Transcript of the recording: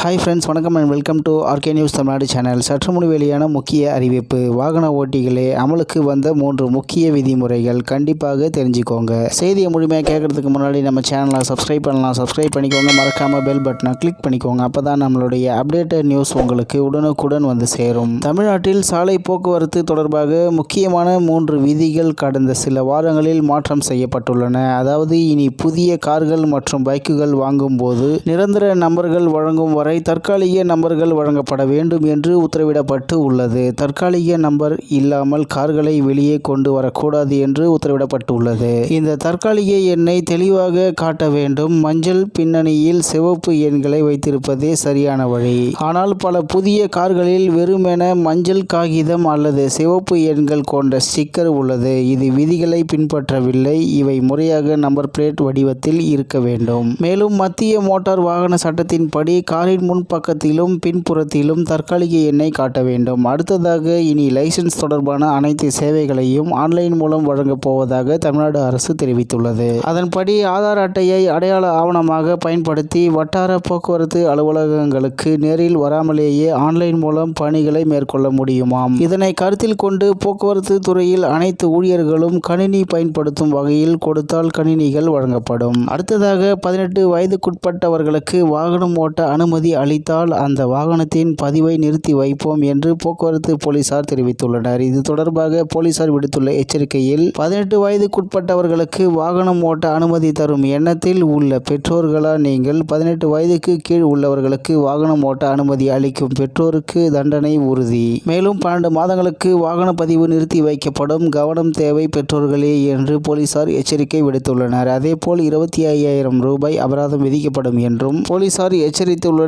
Hi friends வணக்கம் and welcome to R K news Tamil Nadu channel சற்று முன் வெளியான முக்கிய அறிவிப்பு. வாகன ஓட்டிகளே அமலுக்கு வந்த மூன்று முக்கிய விதிமுறைகள் கண்டிப்பாக தெரிஞ்சுக்கோங்க. செய்தியை முழுமையாக கேட்கறதுக்கு முன்னாடி நம்ம சேனலை சப்ஸ்கிரைப் பண்ணலாம். சப்ஸ்கிரைப் பண்ணிக்கோங்க. மறக்காமல் பெல் பட்டனை கிளிக் பண்ணிக்கோங்க. அப்போ தான் நம்மளுடைய அப்டேட்டட் நியூஸ் உங்களுக்கு உடனுக்குடன் வந்து சேரும். தமிழ்நாட்டில் சாலை போக்குவரத்து தொடர்பாக முக்கியமான மூன்று விதிகள் கடந்த சில வாரங்களில் மாற்றம் செய்யப்பட்டுள்ளன. அதாவது இனி புதிய கார்கள் மற்றும் பைக்குகள் வாங்கும்போது நிரந்தர நம்பர்கள் வழங்கும் வரை தற்காலிக நம்பர்கள் வழங்கப்பட வேண்டும் என்று உத்தரவிடப்பட்டு உள்ளது. தற்காலிக நம்பர் இல்லாமல் கார்களை வெளியே கொண்டு வரக்கூடாது என்று உத்தரவிடப்பட்டுள்ளது. இந்த தற்காலிக எண்ணை தெளிவாக காட்ட வேண்டும். மஞ்சள் பின்னணியில் சிவப்பு எண்களை வைத்திருப்பதே சரியான வழி. ஆனால் பல புதிய கார்களில் வெறுமென மஞ்சள் காகிதம் அல்லது சிவப்பு எண்கள் கொண்ட ஸ்டிக்கர் உள்ளது. இது விதிகளை பின்பற்றவில்லை. இவை முறையாக நம்பர் பிளேட் வடிவத்தில் இருக்க வேண்டும். மேலும் மத்திய மோட்டார் வாகன சட்டத்தின்படி காரின் முன்பக்கத்திலும் பின்புறத்திலும் தற்காலிக எண்ணை காட்ட வேண்டும். அடுத்ததாக இனி லைசன்ஸ் தொடர்பான அனைத்து சேவைகளையும் ஆன்லைன் மூலம் வழங்கப் போவதாக தமிழ்நாடு அரசு தெரிவித்துள்ளது. அதன்படி ஆதார் அட்டையை அடையாள ஆவணமாக பயன்படுத்தி வட்டார போக்குவரத்து அலுவலகங்களுக்கு நேரில் வராமலேயே ஆன்லைன் மூலம் பணிகளை மேற்கொள்ள முடியுமாம். இதனை கருத்தில் கொண்டு போக்குவரத்து துறையில் அனைத்து ஊழியர்களும் கணினி பயன்படுத்தும் வகையில் கொடுத்தால் கணினிகள் வழங்கப்படும். அடுத்ததாக பதினெட்டு வயதுக்குட்பட்டவர்களுக்கு வாகனம் ஓட்ட அனுமதி அளித்தால் அந்த வாகனத்தின் பதிவை நிறுத்தி வைப்போம் என்று போக்குவரத்து போலீசார் தெரிவித்துள்ளனர். இது தொடர்பாக போலீசார் விடுத்துள்ள எச்சரிக்கையில் பதினெட்டு வயதுக்குட்பட்டவர்களுக்கு வாகனம் ஓட்ட அனுமதி தரும் எண்ணத்தில் உள்ள பெற்றோர்களா நீங்கள் பதினெட்டு வயதுக்கு கீழ் உள்ளவர்களுக்கு வாகனம் ஓட்ட அனுமதி அளிக்கும் பெற்றோருக்கு தண்டனை உறுதி. மேலும் பன்னெண்டு மாதங்களுக்கு வாகன பதிவு நிறுத்தி வைக்கப்படும் கவனம் தேவை பெற்றோர்களே என்று போலீசார் எச்சரிக்கை விடுத்துள்ளனர். அதேபோல் இருபத்தி ஐயாயிரம் ரூபாய் அபராதம் விதிக்கப்படும் என்றும் போலீசார் எச்சரித்துள்ளனர்.